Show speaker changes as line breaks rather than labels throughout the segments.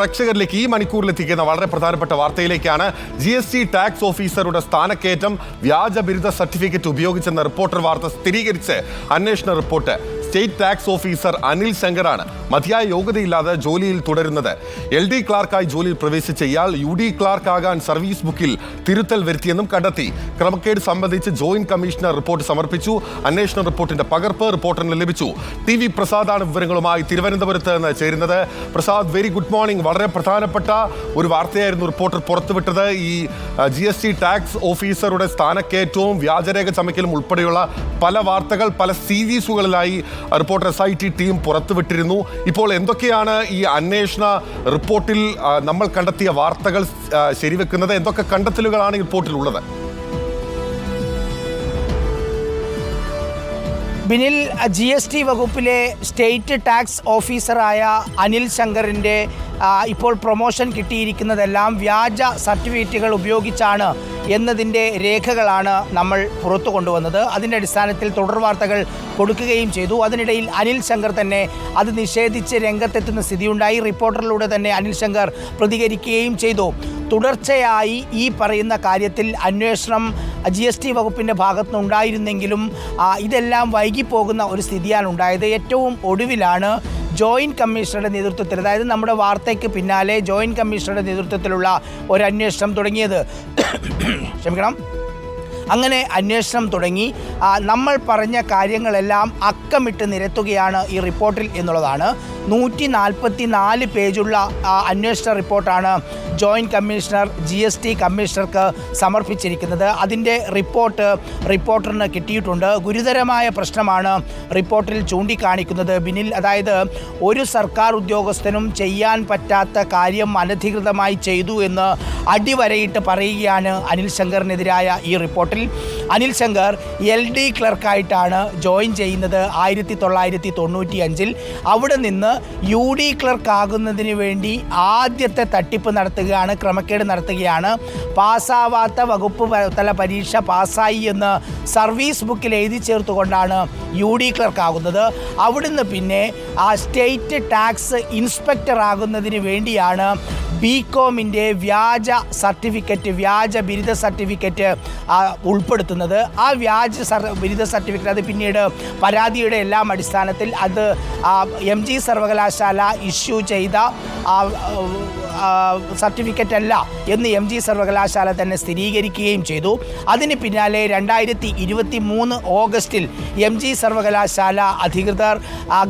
പ്രേക്ഷകരിലേക്ക് ഈ മണിക്കൂറിൽ എത്തിക്കുന്ന വളരെ പ്രധാനപ്പെട്ട വാർത്തയിലേക്കാണ് ജി എസ് ടി ടാക്സ് ഓഫീസറുടെ സ്ഥാനക്കയറ്റം വ്യാജ ബിരുദ സർട്ടിഫിക്കറ്റ് ഉപയോഗിച്ചെന്ന റിപ്പോർട്ടർ വാർത്ത സ്ഥിരീകരിച്ച് അന്വേഷണ report state tax officer Anil ശങ്കറാണ്. മതിയായ യോഗ്യതയില്ലാതെ ജോലിയിൽ തുടരുന്നത്. എൽ ഡി ക്ലാർക്കായി ജോലിയിൽ പ്രവേശിച്ച ഇയാൾ യു ഡി ക്ലാർക്ക് ആകാൻ സർവീസ് ബുക്കിൽ തിരുത്തൽ വരുത്തിയെന്നും കണ്ടെത്തി. ക്രമക്കേട് സംബന്ധിച്ച് ജോയിന്റ് കമ്മീഷണർ റിപ്പോർട്ട് സമർപ്പിച്ചു. അന്വേഷണ റിപ്പോർട്ടിന്റെ പകർപ്പ് റിപ്പോർട്ടറിന് ലഭിച്ചു. ടി വി പ്രസാദാണ് വിവരങ്ങളുമായി തിരുവനന്തപുരത്ത് നിന്ന് ചേരുന്നത്. പ്രസാദ് വെരി ഗുഡ് മോർണിംഗ് വളരെ പ്രധാനപ്പെട്ട ഒരു വാർത്തയായിരുന്നു റിപ്പോർട്ടർ പുറത്തുവിട്ടത്. ഈ ജി എസ് ടി ടാക്സ് ഓഫീസറുടെ സ്ഥാനക്കയറ്റവും വ്യാജരേഖ ചമയ്ക്കലും ഉൾപ്പെടെയുള്ള പല വാർത്തകൾ പല സീരീസുകളിലായി reporter S I T team പുറത്തുവിട്ടിരുന്നു. ഇപ്പോൾ എന്തൊക്കെയാണ് ഈ അന്വേഷണ റിപ്പോർട്ടിൽ നമ്മൾ കണ്ടെത്തിയ വാർത്തകൾ ശരിവെക്കുന്നത്? എന്തൊക്കെ കണ്ടെത്തലുകളാണ് ഈ റിപ്പോർട്ടിലുള്ളത്
ബിനിൽ ജി എസ് ടി വകുപ്പിലെ സ്റ്റേറ്റ് ടാക്സ് ഓഫീസറായ അനിൽ ശങ്കറിന്റെ ഇപ്പോൾ പ്രൊമോഷൻ കിട്ടിയിരിക്കുന്നതെല്ലാം വ്യാജ സർട്ടിഫിക്കറ്റുകൾ ഉപയോഗിച്ചാണ് എന്നതിന്റെ രേഖകളാണ് നമ്മൾ പുറത്തു കൊണ്ടുവന്നത്. അതിന്റെ അടിസ്ഥാനത്തിൽ തുടർ വാർത്തകൾ കൊടുക്കുകയും ചെയ്തു. അതിനിടയിൽ അനിൽ ശങ്കർ തന്നെ അത് നിഷേധിച്ച് രംഗത്തെത്തുന്ന സ്ഥിതിയുണ്ടായി. റിപ്പോർട്ടറിലൂടെ തന്നെ അനിൽ ശങ്കർ പ്രതികരിക്കുകയും ചെയ്തു. തുടർച്ചയായി ഈ പറയുന്ന കാര്യത്തിൽ അന്വേഷണം ജി എസ് ടി വകുപ്പിന്റെ ഭാഗത്തുനിന്നുണ്ടായിരുന്നെങ്കിലും ഇതെല്ലാം വൈകിപ്പോകുന്ന ഒരു സ്ഥിതിയാണ് ഉണ്ടായത്. ഏറ്റവും ഒടുവിലാണ് ജോയിന്റ് കമ്മീഷണറുടെ നേതൃത്വത്തിൽ അതായത് നമ്മുടെ വാർത്തയ്ക്ക് പിന്നാലെ ജോയിന്റ് കമ്മീഷണറുടെ നേതൃത്വത്തിലുള്ള ഒരു അന്വേഷണം തുടങ്ങിയത്. ക്ഷമിക്കണം. അങ്ങനെ അന്വേഷണം തുടങ്ങി. നമ്മൾ പറഞ്ഞ കാര്യങ്ങളെല്ലാം അക്കമിട്ട് നിരത്തുകയാണ് ഈ റിപ്പോർട്ടിൽ എന്നുള്ളതാണ്. നൂറ്റി നാൽപ്പത്തി നാല് പേജുള്ള അന്വേഷണ റിപ്പോർട്ടാണ് joint commissioner G S T കമ്മീഷണർക്ക് സമർപ്പിച്ചിരിക്കുന്നത്. അതിന്റെ റിപ്പോർട്ട് റിപ്പോർട്ടറിന് കിട്ടിയിട്ടുണ്ട്. ഗുരുതരമായ പ്രശ്നമാണ് റിപ്പോർട്ടിൽ ചൂണ്ടിക്കാണിക്കുന്നത്. ബിനിൽ അതായത് ഒരു സർക്കാർ ഉദ്യോഗസ്ഥനും ചെയ്യാൻ പറ്റാത്ത കാര്യം അനധികൃതമായി ചെയ്തു എന്ന് അടിവരയിട്ട് പറയുകയാണ് അനിൽ ശങ്കറിനെതിരായ ഈ റിപ്പോർട്ടിൽ. അനിൽ ശങ്കർ എൽ ഡി ക്ലർക്കായിട്ടാണ് ജോയിൻ ചെയ്യുന്നത് ആയിരത്തി തൊള്ളായിരത്തി തൊണ്ണൂറ്റി അഞ്ചിൽ അവിടെ നിന്ന് യു ഡി ക്ലർക്ക് ആകുന്നതിന് വേണ്ടി ആദ്യത്തെ തട്ടിപ്പ് നടത്തുകയാണ് ക്രമക്കേട് നടത്തുകയാണ്. പാസ്സാവാത്ത വകുപ്പ് തല പരീക്ഷ പാസ്സായി എന്ന് സർവീസ് ബുക്കിൽ എഴുതി ചേർത്തുകൊണ്ടാണ് യു ഡി ക്ലർക്ക് ആകുന്നത് അവിടുന്ന് പിന്നെ ആ സ്റ്റേറ്റ് ടാക്സ് ഇൻസ്പെക്ടർ ആകുന്നതിന് വേണ്ടിയാണ് ബി കോമിന്റെ വ്യാജ സർട്ടിഫിക്കറ്റ് വ്യാജ ബിരുദ സർട്ടിഫിക്കറ്റ് ആ, ഉൾപ്പെടുത്തുന്നത് ആ വ്യാജ സർ ബിരുദ സർട്ടിഫിക്കറ്റ് അത് പിന്നീട് പരാതിയുടെ എല്ലാം അടിസ്ഥാനത്തിൽ അത് എം ജി സർവകലാശാല ഇഷ്യൂ ചെയ്ത സർട്ടിഫിക്കറ്റ് അല്ല എന്ന് എം ജി സർവകലാശാല തന്നെ സ്ഥിരീകരിക്കുകയും ചെയ്തു. അതിന് പിന്നാലെ രണ്ടായിരത്തി ഇരുപത്തി മൂന്ന് ഓഗസ്റ്റിൽ എം ജി സർവകലാശാല അധികൃതർ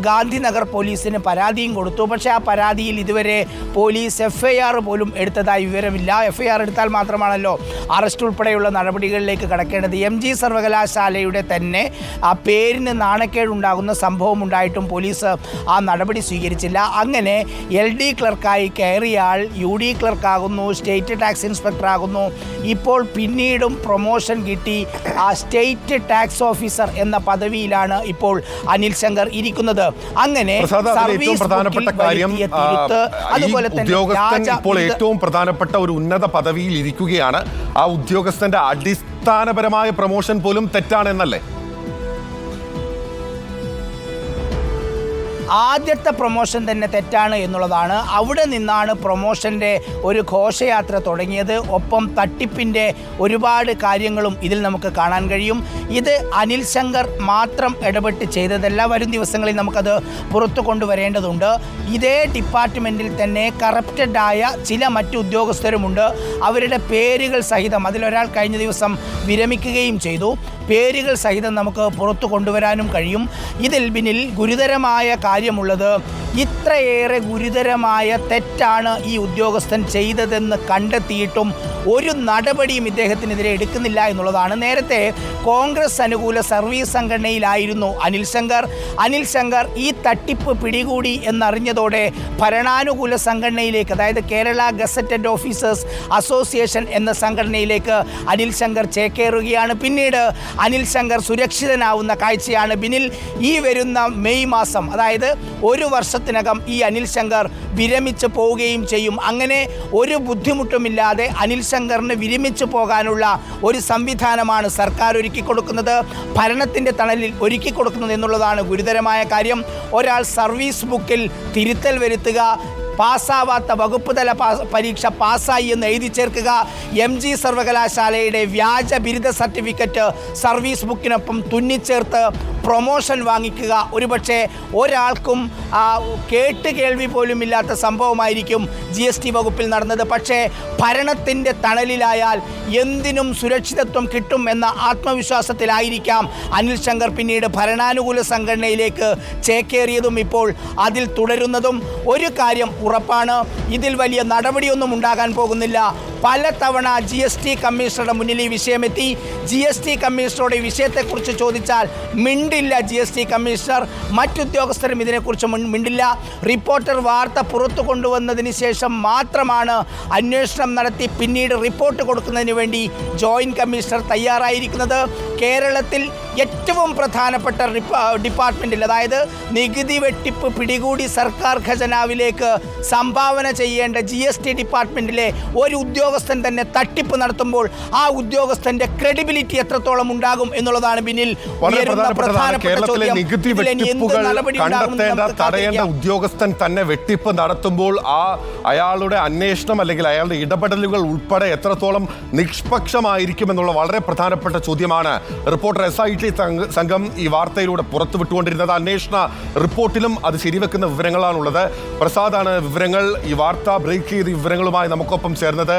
ഗാന്ധിനഗർ പോലീസിന് പരാതിയും കൊടുത്തു. പക്ഷേ ആ പരാതിയിൽ ഇതുവരെ പോലീസ് എഫ് ഐ ആർ പോലും എടുത്തതായി വിവരമില്ല. എഫ് ഐ ആർ എടുത്താൽ മാത്രമാണല്ലോ അറസ്റ്റ് ഉൾപ്പെടെയുള്ള നടപടികളിലേക്ക് കടക്കേണ്ടത്. എം ജി സർവകലാശാലയുടെ തന്നെ ആ പേരിന് നാണക്കേടുണ്ടാകുന്ന സംഭവം ഉണ്ടായിട്ടും പോലീസ് ആ നടപടി സ്വീകരിച്ചില്ല. അങ്ങനെ എൽ ഡി ക്ലർക്കായി കയറിയാൾ യു ഡി ക്ലർക്കാകുന്നു സ്റ്റേറ്റ് ടാക്സ് ഇൻസ്പെക്ടർ ആകുന്നു ഇപ്പോൾ പിന്നീടും പ്രൊമോഷൻ കിട്ടി ആ സ്റ്റേറ്റ് ടാക്സ് ഓഫീസർ എന്ന പദവിയിലാണ് ഇപ്പോൾ അനിൽ ശങ്കർ ഇരിക്കുന്നത്. അങ്ങനെ
പ്രധാനപ്പെട്ട കാര്യം
അതുപോലെ
ഉദ്യോഗസ്ഥൻ ഇപ്പോൾ ഏറ്റവും പ്രധാനപ്പെട്ട ഒരു ഉന്നത പദവിയിൽ ഇരിക്കുകയാണ്. ആ ഉദ്യോഗസ്ഥന്റെ അടിസ്ഥാനപരമായ പ്രൊമോഷൻ പോലും തെറ്റാണെന്നല്ലേ?
ആദ്യത്തെ പ്രൊമോഷൻ തന്നെ തെറ്റാണ് എന്നുള്ളതാണ്. അവിടെ നിന്നാണ് പ്രൊമോഷന്റെ ഒരു ഘോഷയാത്ര തുടങ്ങിയത്. ഒപ്പം തട്ടിപ്പിന്റെ ഒരുപാട് കാര്യങ്ങളും ഇതിൽ നമുക്ക് കാണാൻ കഴിയും. ഇത് അനിൽ ശങ്കർ മാത്രം ഇടപെട്ട് ചെയ്തതല്ല. വരും ദിവസങ്ങളിൽ നമുക്കത് പുറത്തു കൊണ്ടുവരേണ്ടതുണ്ട്. ഇതേ ഡിപ്പാർട്ട്മെന്റിൽ തന്നെ കറപ്റ്റഡ് ആയ ചില മറ്റു ഉദ്യോഗസ്ഥരുമുണ്ട്. അവരുടെ പേരുകൾ സഹിതം അതിലൊരാൾ കഴിഞ്ഞ ദിവസം വിരമിക്കുകയും ചെയ്തു. പേരുകൾ സഹിതം നമുക്ക് പുറത്തു കൊണ്ടുവരാനും കഴിയും. ഇതിൽ പിന്നിൽ ഗുരുതരമായ കാര്യമുള്ളത്. ഇത്രയേറെ ഗുരുതരമായ തെറ്റാണ് ഈ ഉദ്യോഗസ്ഥൻ ചെയ്തതെന്ന് കണ്ടെത്തിയിട്ടും ഒരു നടപടിയും ഇദ്ദേഹത്തിനെതിരെ എടുക്കുന്നില്ല എന്നുള്ളതാണ്. നേരത്തെ കോൺഗ്രസ് അനുകൂല സർവീസ് സംഘടനയിലായിരുന്നു അനിൽ ശങ്കർ. അനിൽ ശങ്കർ ഈ തട്ടിപ്പ് പിടികൂടി എന്നറിഞ്ഞതോടെ ഭരണാനുകൂല സംഘടനയിലേക്ക് അതായത് കേരള ഗസറ്റഡ് ഓഫീസേഴ്സ് അസോസിയേഷൻ എന്ന സംഘടനയിലേക്ക് അനിൽ ശങ്കർ ചേക്കേറുകയാണ്. പിന്നീട് അനിൽ ശങ്കർ സുരക്ഷിതനാവുന്ന കാഴ്ചയാണ് ബിനിൽ ഈ വരുന്ന മെയ് മാസം അതായത് ഒരു വർഷത്തിനകം ഈ അനിൽ ശങ്കർ വിരമിച്ച് പോവുകയും ചെയ്യും. അങ്ങനെ ഒരു ബുദ്ധിമുട്ടുമില്ലാതെ അനിൽ ശങ്കറിന് വിരമിച്ച് പോകാനുള്ള ഒരു സംവിധാനമാണ് സർക്കാർ ഒരുക്കി കൊടുക്കുന്നത്. ഭരണത്തിന്റെ തണലിൽ ഒരുക്കി കൊടുക്കുന്നത് എന്നുള്ളതാണ് ഗുരുതരമായ കാര്യം. ഒരാൾ സർവീസ് ബുക്കിൽ തിരുത്തൽ വരുത്തുക പാസ്സാവാത്ത വകുപ്പ് തല പരീക്ഷ പാസ്സായി എന്ന് എഴുതി ചേർക്കുക. എം ജി സർവകലാശാലയുടെ വ്യാജ ബിരുദ സർട്ടിഫിക്കറ്റ് സർവീസ് ബുക്കിനൊപ്പം തുന്നിച്ചേർത്ത് പ്രൊമോഷൻ വാങ്ങിക്കുക. ഒരുപക്ഷെ ഒരാൾക്കും കേട്ട് കേൾവി പോലും ഇല്ലാത്ത സംഭവമായിരിക്കും ജി എസ് ടി വകുപ്പിൽ നടന്നത്. പക്ഷേ ഭരണത്തിന്റെ തണലിലായാൽ എന്തിനും സുരക്ഷിതത്വം കിട്ടും എന്ന ആത്മവിശ്വാസത്തിലായിരിക്കാം അനിൽ ശങ്കർ പിന്നീട് ഭരണാനുകൂല സംഘടനയിലേക്ക് ചേക്കേറിയതും ഇപ്പോൾ അതിൽ തുടരുന്നതും. ഒരു കാര്യം ഉറപ്പാണ്. ഇതിൽ വലിയ നടപടിയൊന്നും ഉണ്ടാകാൻ പോകുന്നില്ല. പലതവണ ജി എസ് ടി കമ്മീഷണറുടെ മുന്നിൽ ഈ വിഷയമെത്തി. ജി എസ് ടി കമ്മീഷണറോട് ഈ വിഷയത്തെക്കുറിച്ച് ചോദിച്ചാൽ മിണ്ടില്ല ജി എസ് ടി കമ്മീഷണർ. മറ്റുദ്യോഗസ്ഥരും ഇതിനെക്കുറിച്ച് മിണ്ടില്ല. റിപ്പോർട്ടർ വാർത്ത പുറത്തു കൊണ്ടുവന്നതിന് ശേഷം മാത്രമാണ് അന്വേഷണം നടത്തി പിന്നീട് റിപ്പോർട്ട് കൊടുക്കുന്നതിന് വേണ്ടി ജോയിന്റ് കമ്മീഷണർ തയ്യാറായിരിക്കുന്നത്. കേരളത്തിൽ ഏറ്റവും പ്രധാനപ്പെട്ട ഡിപ്പാർട്ട്മെന്റിൽ അതായത് നികുതി വെട്ടിപ്പ് പിടികൂടി സർക്കാർ ഖജനാവിലേക്ക് സംഭാവന ചെയ്യേണ്ട ജി ഡിപ്പാർട്ട്മെന്റിലെ ഒരു ഉദ്യോഗസ്ഥൻ തന്നെ തട്ടിപ്പ് നടത്തുമ്പോൾ ആ ഉദ്യോഗസ്ഥന്റെ ക്രെഡിബിലിറ്റി എത്രത്തോളം ഉണ്ടാകും എന്നുള്ളതാണ് പിന്നിൽ
കേരളത്തിലെ. നികുതി വെട്ടിപ്പുകൾ കണ്ടെത്തേണ്ട തടയേണ്ട ഉദ്യോഗസ്ഥൻ തന്നെ വെട്ടിപ്പ് നടത്തുമ്പോൾ ആ അയാളുടെ അന്വേഷണം അല്ലെങ്കിൽ അയാളുടെ ഇടപെടലുകൾ ഉൾപ്പെടെ എത്രത്തോളം നിഷ്പക്ഷമായിരിക്കും എന്നുള്ള വളരെ പ്രധാനപ്പെട്ട ചോദ്യമാണ്. റിപ്പോർട്ടർ എസ് ഐ ടി സംഘം ഈ വാർത്തയിലൂടെ പുറത്തുവിട്ടുകൊണ്ടിരുന്നത്. അന്വേഷണ റിപ്പോർട്ടിലും അത് ശരിവെക്കുന്ന വിവരങ്ങളാണുള്ളത്. പ്രസാദാണ് വിവരങ്ങൾ ഈ വാർത്ത ബ്രേക്ക് ചെയ്ത വിവരങ്ങളുമായി നമുക്കൊപ്പം ചേർന്നത്.